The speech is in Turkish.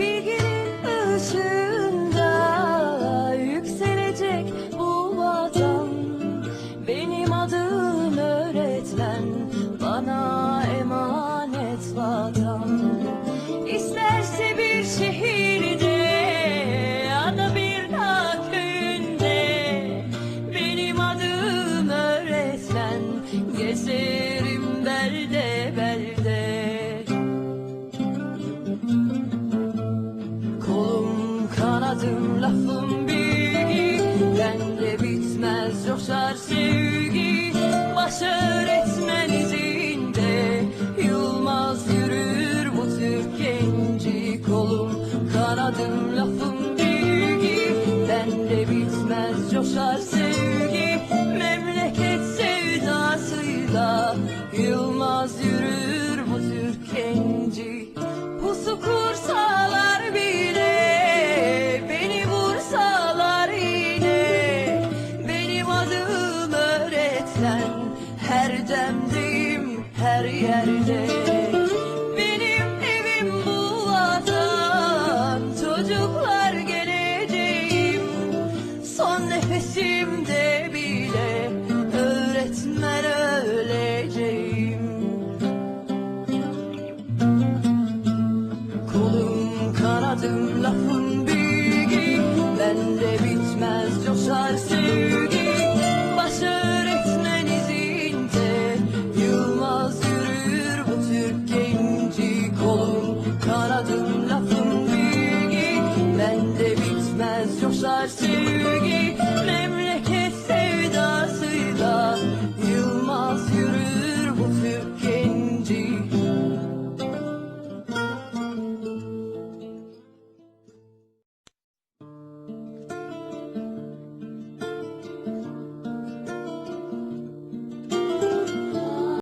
Bilginin ışığında yükselecek bu vatan. Benim adım öğretmen bana emanet vatan. İsterse bir şehirde ya bir dağ köyünde Benim adım öğretmen gezin. Kanadım lafım bilgi. Bende bitmez coşar sevgi. Baş öğretmen izinde. Yılmaz yürür bu Türk genci Kolum. Kanadım lafım bilgi. Bende bitmez coşar sevgi. Memleket sevdasıyla Yılmaz öğretmen Her demdeyim her yerde. Benim evim bu vatan Çocuklar geleceğim. Son nefesimde bile Öğretmen öleceğim. Kolum kanadım lafım bilgi. Bende bitmez coşar kanadım lafım